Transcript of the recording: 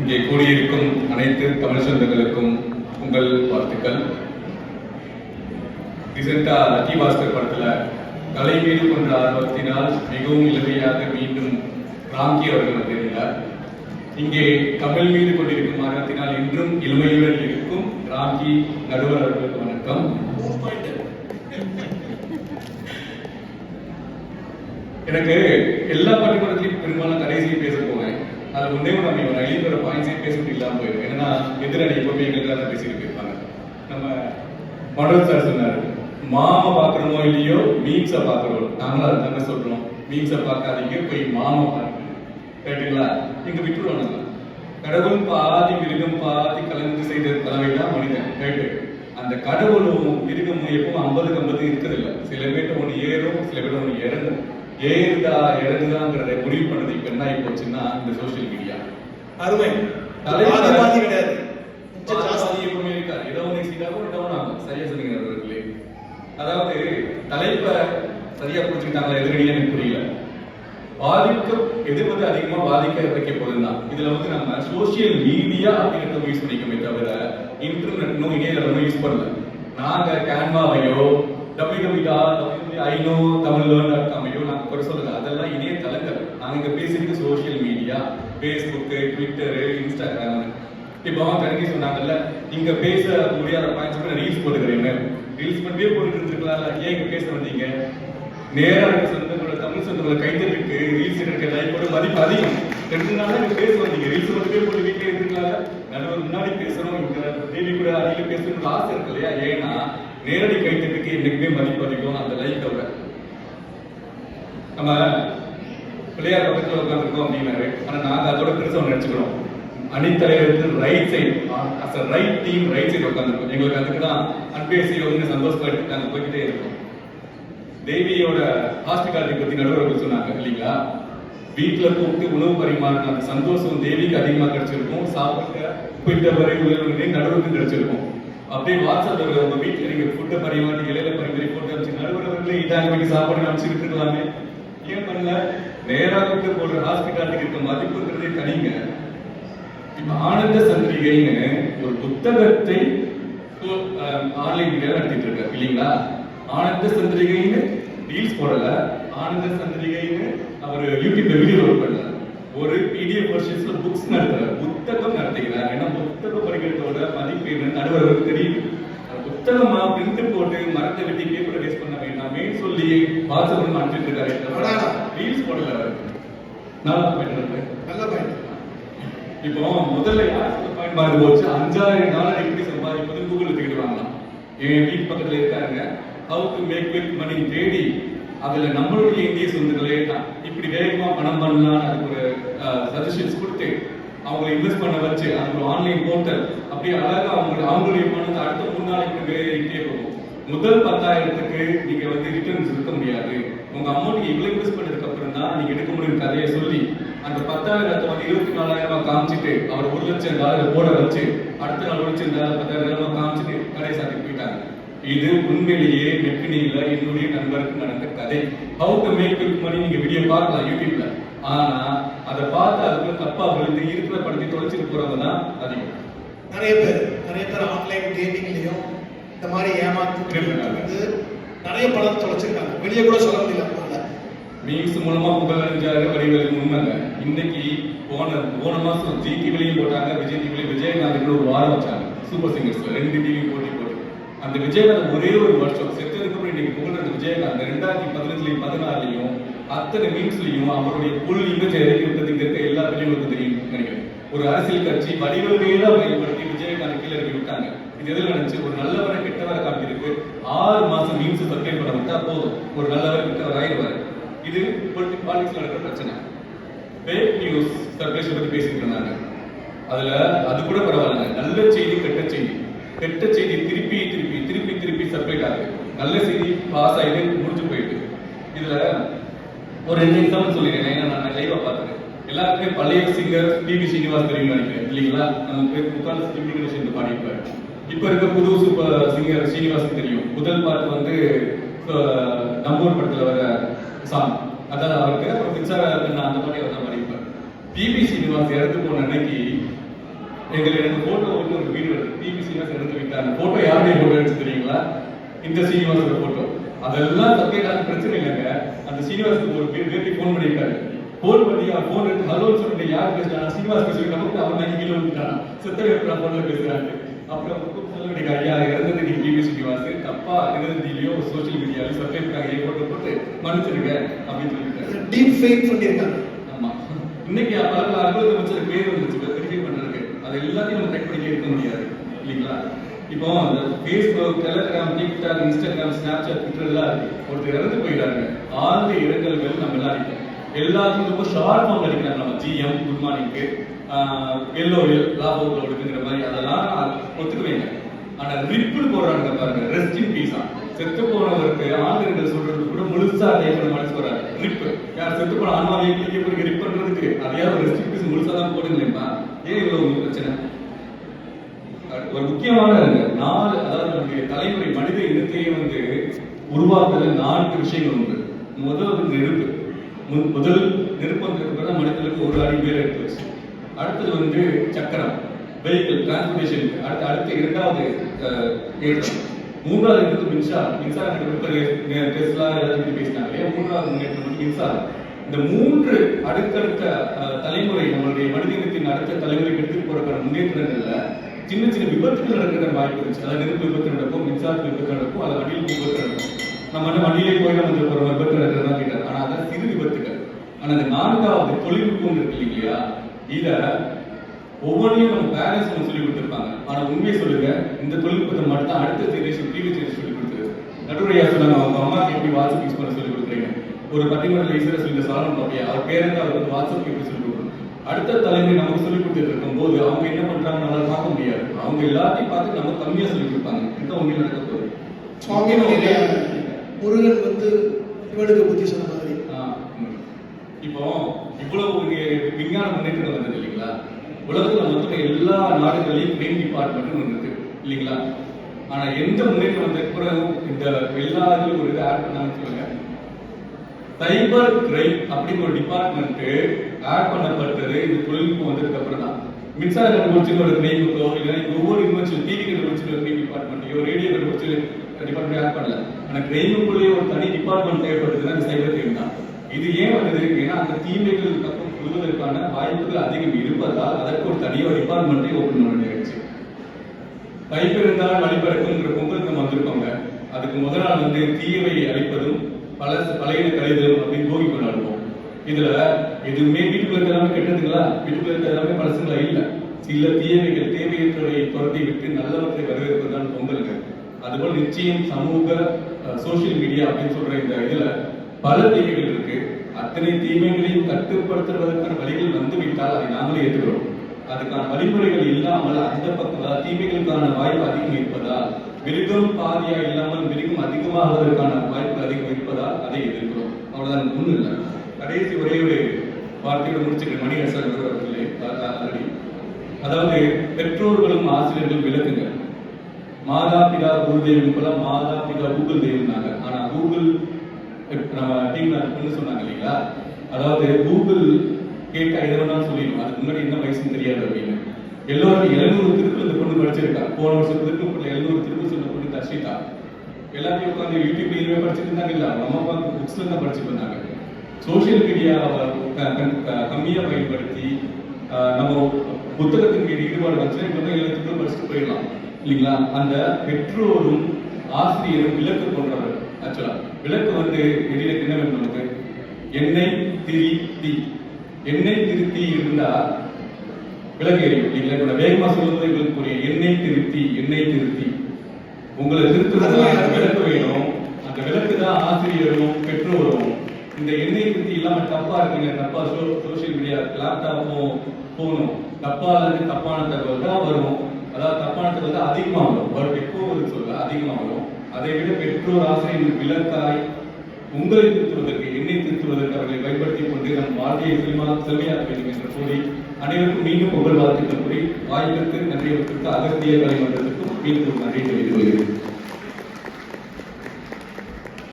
இங்கே கூடியிருக்கும் அனைத்து தமிழ் சொந்தங்களுக்கும் உங்கள் வாழ்த்துக்கள். ரிசெண்டா லக்கி பாஸ்கர் படத்துல கலை மீது கொண்ட ஆர்வத்தினால் மிகவும் இளமையாக மீண்டும் ராங்கி அவர்கள் வந்திருந்தார். இங்கே தமிழ் மீது கொண்டிருக்கும் ஆர்வத்தினால் இன்றும் இளமையுடன் இருக்கும் ராங்கி நடுவர் அவர்களுக்கு வணக்கம். எனக்கு எல்லா பட்டிமன்றத்திலையும் பெரும்பாலும் கடைசியில் பேச போவேன் அது ஒன்றே ஒன்று நம்ம இவன் எழுதுற பாயிண்ட்ஸே பேசிட்டு இல்லாமல் போயிடும். ஏன்னா எதிரணி எப்பவுமே எங்களுக்கு தான் பேசிட்டு போயிருப்பாங்க. நம்ம மனோஜ் சார் சொன்னாரு மாமா பார்க்கறோமோ இல்லையோ மீம்ஸை பார்க்குறோம் நாங்களும் அது தானே சொல்றோம். மீம்ஸை பார்க்காதீங்க போய் மாமா பாருங்க. ரைட்டுங்களா இங்க விட்டுருவோம் நம்ம கடவுள் பாதி மிருகம் பாதி கலந்து செய்த கலவை தான் மனிதன். ரைட்டு அந்த கடவுளும் மிருகமும் எப்பவும் ஐம்பதுக்கு ஐம்பது இருக்கிறதில்ல. சில பேர்ட்ட ஒன்று ஏறும் சில பேர்ட்ட ஒன்று இறங்கும். ஏறுதா இறங்குதாங்கிறத முடிவு பண்ணது இப்ப என்ன ஆகி போச்சுன்னா இந்த சோஷியல் மீடியா அருமை. பாதி கிடையாது. எப்பவுமே இருக்காது. ஏதோ ஒன்று சீடாகும் டவுன் ஆகும். சரியா சொன்னீங்க அதாவது தலைப்பை சரியா புரிஞ்சுக்கிட்டாங்களா எதிரடியா எனக்கு புரியல. பாதிக்க எது வந்து அதிகமா பாதிக்க வைக்க போகுதுன்னா இதுல வந்து நம்ம சோசியல் மீடியா அப்படின்றத யூஸ் பண்ணிக்கோமே தவிர இன்டர்நெட்னும் இணையதளமும் யூஸ் பண்ணல. நாங்க கேன்வாவையோ W W I know Tamil dot நாங்க சொல்லுங்க அதெல்லாம் இணையதளங்கள். நாங்க இங்க பேசிட்டு social media Facebook Twitter Instagram இப்போ தனக்கு சொன்னாங்கல்ல நீங்க பேச முடியாத பாயிண்ட்ஸ் கூட ரீல்ஸ் போட்டுக்கிறீங்க. ரீல்ஸ் பண்ணியே போட்டுட்டு இருந்திருக்கலாம்ல ஏன் இங்க பேச வந்தீங்க? நேரா இருக்க சொந்தங்களோட தமிழ் சொந்தங்களோட கைத்தறிக்கு ரீல்ஸ் இருக்க லைஃபோட மதிப்பு அதிகம். ரெண்டு நாள் இங்க பேச வந்தீங்க ரீல்ஸ் மட்டுமே போட்டு வீட்டில் இருந்துக்கலாம்ல நடுவர் முன்னாடி பேசணும் இங்க டிவி கூட அதிகம் பேசணும்னு ஆசை இருக்கு இல்லையா? ஏன்னா நேரடி கைத்தட்டுக்கு என்னைக்குமே மதிப்பு அதிகம் அந்த லைஃபை விட. நம்ம பிள்ளையார் பக்கத்தில் உட்காந்துருக்கோம் அப்படின்னாரு. ஆனால் நாங்க அதோட பெருசா ஒன்று நினைச்சுக்கிறோம் அணித்தலைவருக்கு right side as a right team right side உட்காந்துருக்கோம் எங்களுக்கு அதுக்கு தான் அன்பேசி வந்து சந்தோஷப்பட்டு நாங்கள் போய்கிட்டே இருக்கோம். தேவியோட ஹாஸ்பிட்டாலிட்டி பத்தி நடுவர்கள் சொன்னாங்க இல்லைங்களா? வீட்டுல கூப்பிட்டு உணவு பரிமாறின அந்த சந்தோஷம் தேவிக்கு அதிகமா கிடைச்சிருக்கும். சாப்பிட்டு போயிட்ட வரை உள்ள நடுவருக்கு கிடைச்சிருக்கும். அப்படியே வாட்ஸ்அப்ல உங்க வீட்டுல நீங்க ஃபுட்டை பரிமாறி இலையில பரிமாறி போட்டு அனுப்பிச்சு நடுவர்களே இதாக வேண்டி சாப்பாடு அனுப்பிச்சுட்டு இருக்கலாமே. ஏன் பண்ணல நேராக போடுற ஹாஸ்பிட்டாலுக்கு இருக்க மதிப்புங்கிறதே தனிங்க இப்ப ஆனந்த சந்திரிகைன்னு ஒரு புத்தகத்தை ஆன்லைன் மீடியா நடத்திட்டு இருக்க இல்லைங்களா? ஆனந்த சந்திரிகைன்னு ரீல்ஸ் போடல ஆனந்த சந்திரிகைன்னு அவர் யூடியூப்ல வீடியோ ஒர்க் பண்ணல. ஒரு பிடிஎஃப் வெர்ஷன்ஸ்ல புக்ஸ் நடத்துறாரு புத்தகம் நடத்துகிறார். ஏன்னா புத்தகம் படிக்கிறதோட மதிப்பு என்னன்னு நடுவர் தெரியும். புத்தகமா பிரிண்ட் போட்டு மரத்தை வெட்டி பேப்பரை வேஸ்ட் பண்ண வேண்டாமே சொல்லி வாட்ஸ்அப் அனுப்பிட்டு இருக்காரு அடாடா. ரீல்ஸ் போடல அவர் நல்லா போயிட்டு நல்ல பாயிண்ட் இப்போ முதல்ல யார் போச்சு அஞ்சாயிரம் டாலர் எப்படி சம்பாதிப்பது கூகுள் தேடி வாங்கலாம். என் வீட்டு பக்கத்துல இருக்காங்க how to make with money தேடி அதுல நம்மளுடைய இந்திய சொந்தங்களே தான். இப்படி வேகமா பணம் பண்ணலாம் அதுக்கு ஒரு சஜஷன்ஸ் கொடுத்து அவங்களை இன்வெஸ்ட் பண்ண வச்சு அது ஒரு ஆன்லைன் போர்ட்டல் அப்படியே அழகா அவங்க அவங்களுடைய பணத்தை அடுத்த மூணு நாளைக்கு வேறிட்டே போகும். முதல் பத்தாயிரத்துக்கு நீங்க வந்து ரிட்டர்ன்ஸ் இருக்க முடியாது. உங்க அமௌண்ட் இவ்வளவு இன்வெஸ்ட் பண்ணதுக்கு அப்புறம் தான் நீங்க எடுக்க முடியும் கதையை சொல்லி அந்த பத்தாயிரத்தை வந்து இருபத்தி நாலாயிரமா காமிச்சிட்டு அவர் ஒரு லட்சம் டாலர் போட வச்சு அடுத்த நாள் ஒரு லட்சம் டாலர் பத்தாயிரம் காமிச்சிட்டு கடை சாத்தி போயிட்டாங்க. இது உண்மையிலேயே நெட்டினியில என்னுடைய நண்பருக்கு நடந்த கதை. How to make with money நீங்க வீடியோ பார்க்கலாம் யூடியூப்ல. ஆனா அதை பார்த்து அதுக்குள்ள தப்பா விழுந்து இருக்கிற படத்தை தொலைச்சிட்டு போறவங்க தான் அதிகம். நிறைய பேர் நிறைய பேர் ஆன்லைன் கேமிங்லயும் இந்த மாதிரி ஏமாத்து வந்து நிறைய பணம் தொலைச்சிருக்காங்க. வெளியே கூட சொல்ல முடியல மீம்ஸ் மூலமா புகழ் அடைஞ்சாரு வடிவேலுக்கு உண்மைங்க இன்னைக்கு போன போன மாசம் ஜி டிவிலையும் போட்டாங்க. விஜய் டிவிலையும் விஜயகாந்த் ஒரு வாரம் வச்சாங்க. சூப்பர் சிங்கர்ஸ்ல ரெண்டு டிவி போட்டி போட்டு. அந்த விஜயகாந்த் ஒரே ஒரு வருஷம் செத்ததுக்கு அப்புறம் இன்னைக்கு புகழ் விஜயகாந்த் ரெண்டாயிரத்தி பதினஞ்சுலயும் பதினாறுலயும் அத்தனை மீம்ஸ்லயும் அவருடைய புல் இமேஜ் இறக்கி விட்டது இருக்க எல்லா பெரியவங்களுக்கும் தெரியும் நினைக்கிறேன். ஒரு அரசியல் கட்சி வடிவமையில தான் பயன்படுத்தி விஜய் இது எதில் நினைச்சு ஒரு நல்லவரை கெட்டவரை காட்டியிருக்கு ஆறு மாசம் மீம்ஸ் சர்க்கை பண்ண விட்டா போதும். ஒரு நல்லவர் கெட்டவர் ஆயிடுவாரு. இது பொலிட்டிக் பாலிடிக்ஸ் நடக்கிற பிரச்சனை. ஃபேக் நியூஸ் சர்க்குலேஷன் பத்தி பேசிட்டு இருந்தாங்க. அதுல அது கூட பரவாயில்ல நல்ல செய்தி கெட்ட செய்தி. கெட்ட செய்தி திருப்பி திருப்பி திருப்பி திருப்பி சர்க்குலேட் ஆகுது. நல்ல செய்தி பாஸ் ஆயிட்டு முடிஞ்சு போயிட்டு இதுல ஒரு ரெண்டு எக்ஸாம்பிள் சொல்லிருக்கேன் ஏன்னா நான் லைவா பார்த்துருக்கேன் எல்லாருக்குமே பழைய சிங்கர் பிபி சீனிவாஸ் தெரியும் நினைக்கிறேன். இல்லைங்களா? நம்ம பேர் முக்கால் சிட்டி இப்ப இருக்க புது சூப்பர் சிங்கர் சீனிவாசன் தெரியும். முதல் பாட்டு வந்து நம்பூர் படத்துல வர சாங் அதான் அவருக்கு அப்புறம் மின்சார கண்ணா அந்த மாதிரி அவர் மாதிரி பாடியிருப்பார் பிபி ஸ்ரீனிவாஸ் இறந்து போன அன்னைக்கு எங்களுக்கு எனக்கு போட்டோ வந்து ஒரு வீடியோ டிவி சீனிவாஸ் இறந்து விட்டாங்க போட்டோ யாருடைய போட்டோ எடுத்து தெரியுங்களா? இந்த சீனிவாசோட போட்டோ அதெல்லாம் சப்ஜெக்ட் பிரச்சனை இல்லைங்க. அந்த சீனிவாசுக்கு ஒரு பேர் பேருக்கு ஃபோன் பண்ணியிருக்காரு. ஃபோன் பண்ணி அவன் ஃபோன் எடுத்து ஹலோன்னு சொல்லிட்டு யார் பேசுறாங்க சீனிவாஸ் பேசுறாங்க நமக்கு அவர் நான் கீழே விட்டுட்டான் செத்த வைப்பா பேசுறாங்க அப்புறம் சொல்ல வேண்டிய ஐயா இறந்தது நீங்க டிவி சீனிவாஸ் தப்பா இறந்ததிலையோ சோஷியல் மீடியாவிலயோ சப்ஜெக்ட் ஏ போட்டு மன்னிச்சிருங்க அப்படின்னு சொல்லிட்டாரு. டீப் ஃபேக் பண்ணியிருக்காங்க ஆமா. இன்னைக்கு பல அலுவலக அமைச்சர் பேர் வந்துருச்சு வெரிஃபை பண்றதுக்கு. அது எல்லாத்தையும் நம்ம ட்ராக் பண்ணிட்டே இருக்க முடியாது இல்லைங்களா? இப்போ அந்த Facebook Telegram TikTok Instagram Snapchat Twitter எல்லாம் இருக்கு. ஒருத்தர் இறந்து போயிட்டாங்க. ஆழ்ந்த இரங்கல்கள் நம்ம எல்லாம் எல்லாத்துக்கும் ரொம்ப ஷார்ட் ஃபார்ம் அடிக்கிறாங்க நம்ம ஜிஎம் குட் மார்னிங்க்கு எல்லோ லாபோக்ல இருக்குங்கிற மாதிரி அதெல்லாம் நான் ஒத்துக்குவேங்க. ஆனா ரிப்பு போடுறாங்க பாருங்க ரெஸ்ட் இன் பீஸா செத்து போனவருக்கு ஆந்திரங்கள் சொல்றது கூட முழுசா அதே மாதிரி மாதிரி சொல்றாரு ரிப் யார் செத்து போன ஆன்மாவை கிளிக்க போய் ரிப் பண்றதுக்கு? அதையாவது ரெஸ்ட் இன் பீஸ் முழுசா தான் போடுங்களேப்பா ஏன் இவ்வளவு உங்களுக்கு பிரச்சனை? ஒரு முக்கியமான நாலு அதாவது நம்முடைய தலைமுறை மனித இனத்தையே வந்து உருவாக்குறது நான்கு விஷயங்கள் உண்டு. முதல் வந்து நெருப்பு. முதல் நெருப்பு வந்ததுக்கு மனிதனுக்கு ஒரு அடி பேர் எடுத்து வச்சு. அடுத்தது வந்து சக்கரம் வெஹிக்கிள் டிரான்ஸ்போர்டேஷன் அடுத்து அடுத்து இரண்டாவது அஹ், மூன்றாவது இருக்கிறது மின்சாரம். மின்சாரம் டெஸ்லா எல்லாத்தையும் பத்தி பேசினாங்க மூன்றாவது முன்னேற்றம் வந்து மின்சாரம். இந்த மூன்று அடுத்தடுத்த தலைமுறை நம்மளுடைய மனிதனத்தின் அடுத்த தலைமுறைக்கு எடுத்துட்டு போறதுக்கான முன்னேற்றங்கள்ல சின்ன சின்ன விபத்துகள் நடக்கிற வாய்ப்பு இருந்துச்சு. அதாவது நெருப்பு விபத்து நடக்கும் மின்சார விபத்து நடக்கும் அது வண்டியில் விபத்து நடக்கும். நம்ம வந்து வண்டியிலே போய் வந்து ஒரு விபத்து நடக்கிறதா கேட்டார் ஆனா அதான் சிறு விபத்துகள். ஆனா இந்த நான்காவது தொழில்நுட்பம் இருக்கு இல்லையா? இத ஒவ்வொன்றையும் நம்ம பேரண்ட்ஸ் நம்ம சொல்லி கொடுத்துருப்பாங்க. ஆனா உண்மையை சொல்லுங்க இந்த தொழில்நுட்பத்தை மட்டும் தான் அடுத்த ஜெனரேஷன் ப்ரீவியஸ் ஜெனரேஷன் சொல்லி கொடுத்தது. நடுவரையா சொன்னாங்க அவங்க அம்மாக்கு எப்படி வாட்ஸ்அப் யூஸ் பண்ண சொல்லி கொடுக்குறீங்க? ஒரு பர்டிகுலர் லேசரை சொல்லி சாலன் பாப்பியா அவர் பேரண்ட் அவர் வந்து வாட்ஸ்அப் எப்படி சொல்லி கொடுக்கணும்? அடுத்த தலைமுறை நமக்கு சொல்லி கொடுத்துட்டு இருக்கும் போது அவங்க என்ன பண்றாங்க நம்மளால பார்க்க முடியாது. அவங்க எல்லாத்தையும் பார்த்து நம்ம கம்மியா சொல்லி கொடுப்பாங்க. இந்த உண்மையில் நடக்க போகுது. முருகன் வந்து இவனுக்கு புத்தி சொன்ன மாதிரி. இப்போ இவ்வளவு ஒரு விஞ்ஞான முன்னேற்றம் வந்தது இல்லைங்களா? உலகத்தில் மொத்தம் எல்லா நாடுகளையும் மெயின் டிபார்ட்மெண்ட் ஒன்று இருக்கு இல்லைங்களா? ஆனா எந்த முன்னேற்றம் வந்த பிறகு இந்த எல்லா ஒரு இது ஆட் பண்ணாங்கன்னு சொல்லுங்க. சைபர் கிரைம் அப்படிங்கிற ஒரு டிபார்ட்மெண்ட் ஆட் பண்ணப்பட்டது இந்த தொழில்நுட்பம் வந்ததுக்கு அப்புறம் தான். மின்சார கண்டுபிடிச்சு ஒரு கிரைமுக்கோ இல்லை ஒவ்வொரு இன்வென்ஷன் டிவி கண்டுபிடிச்சு ஒரு கிரைம் டிபார்ட்மெண்ட் ரேடியோ கண்டுபிடிச்சு டிபார்ட்மெண்ட் ஆட் பண்ணல. ஆனா கிரைமுக்குள்ளேயே ஒரு தனி டிபார்ட்மெண்ட் தேவைப்படுதுன்னா சைபர் கிரைம் தான். இது ஏன் வந்தது ஏன்னா அந்த தீமைகள் பக்கம் புரிவதற்கான வாய்ப்புகள் அதிகம் இருப்பதால் அதற்கு ஒரு தனியாக டிபார்ட்மெண்ட்டை ஓப்பன் பண்ண வேண்டியிருச்சு. கைப்பெருந்தால் வழிபறக்குங்கிற பொங்கல் நம்ம வந்திருக்கோங்க. அதுக்கு முதல் நாள் வந்து தீயவை அழிப்பதும் பல பழைய கழிதலும் அப்படின்னு போகி கொண்டாடுவோம். இதுல எதுவுமே வீட்டுக்குள்ள இருக்க எல்லாமே கெட்டதுங்களா? வீட்டுக்குள்ள இருக்க எல்லாமே பழசுங்களா? இல்ல. சில தீயவைகள் தேவையற்றவை துரத்தி விட்டு நல்லவற்றை வரவேற்பதுதான் பொங்கலுக்கு அதுபோல் நிச்சயம் சமூக சோசியல் மீடியா அப்படின்னு சொல்ற இந்த இதுல பல தீமைகள் இருக்கு. அத்தனை தீமைகளையும் கட்டுப்படுத்துவதற்கான வழிகள் வந்து விட்டால் அதை நாங்களே ஏற்றுக்கிறோம். அதுக்கான வழிமுறைகள் இல்லாமல் அந்த பக்கம் தீமைகளுக்கான வாய்ப்பு அதிகம் இருப்பதால் மிருகம் பாதியா இல்லாமல் மிருகம் அதிகமாவதற்கான வாய்ப்பு அதிகம் இருப்பதால் அதை எதிர்க்கிறோம். அவ்வளவுதான் ஒண்ணு இல்லை. கடைசி ஒரே ஒரு வார்த்தையோட முடிச்சுக்கிறேன். மணி அரசர் அவர்களே ஆல்ரெடி. அதாவது பெற்றோர்களும் ஆசிரியர்களும் விளக்குங்க. மாதா பிதா குருதேவன் போல மாதா பிதா கூகுள் தெய்வம்னாங்க. ஆனா கூகுள் நம்ம டீம்ல பொண்ணு சொன்னாங்க இல்லைங்களா? அதாவது கூகுள் கேட்டா எதை வேணாலும் சொல்லிடும். அதுக்கு முன்னாடி என்ன வயசுன்னு தெரியாது அப்படின்னு. எல்லோரும் எழுநூறு திருப்பு இந்த பொண்ணு படிச்சிருக்கா. போன வருஷம் திருப்பு எழுநூறு திருப்பு சொன்ன பொண்ணு தர்ஷிதா எல்லாத்தையும் உட்காந்து யூடியூப்ல இதுவே படிச்சுட்டு இருந்தாங்க இல்ல. அவங்க அம்மா உட்காந்து புக்ஸ்ல தான் படிச்சுட்டு இருந்தாங்க. சோசியல் மீடியாவை கம்மியா பயன்படுத்தி நம்ம புத்தகத்தின் மீது ஈடுபாடு வச்சு இப்போ தான் படிச்சுட்டு போயிடலாம். இல்லைங்களா? அந்த பெற்றோரும் ஆசிரியரும் விளக்கு போன்றவர் ஆக்சுவலா விளக்கு வந்து வெளியில என்ன வேணும் நமக்கு. எண்ணெய் திரி தீ. எண்ணெய் திருத்தி இருந்தா விளக்கு எரியும். இல்லைங்களா இப்ப வேகமா சொல்லும்போது எங்களுக்கு புரியும். எண்ணெய் திருத்தி எண்ணெய் திருத்தி உங்களை திருத்துறதுக்கு விளக்கு வேணும். அந்த விளக்கு தான் ஆசிரியரும் பெற்றோரும். இந்த எண்ணெய் திருத்தி இல்லாம தப்பா இருக்குங்க. தப்பா சோசியல் மீடியா லேப்டாப்பும் போகணும். தப்பா இருந்து தப்பான தகவல் தான் வரும். அதாவது தப்பான தகவல் தான் அதிகமாக வரும். வரும் எப்போ வரும் அதை விட பெற்றோர் ஆசிரியர் விளக்காய் உங்களை திருத்துவதற்கு என்னை திருத்துவதற்கு அவர்களை பயன்படுத்திக் கொண்டு நம் வாழ்க்கையை செல்மா செல்மையாக்க வேண்டும் என்று கூறி அனைவருக்கும் மீண்டும் உங்கள் வாழ்த்துக்கள் கூறி வாய்ப்பிற்கு நன்றியவற்றுக்கு அகத்திய கலைமன்றத்துக்கும் மீண்டும் நன்றி தெரிவித்துக் கொள்கிறேன்.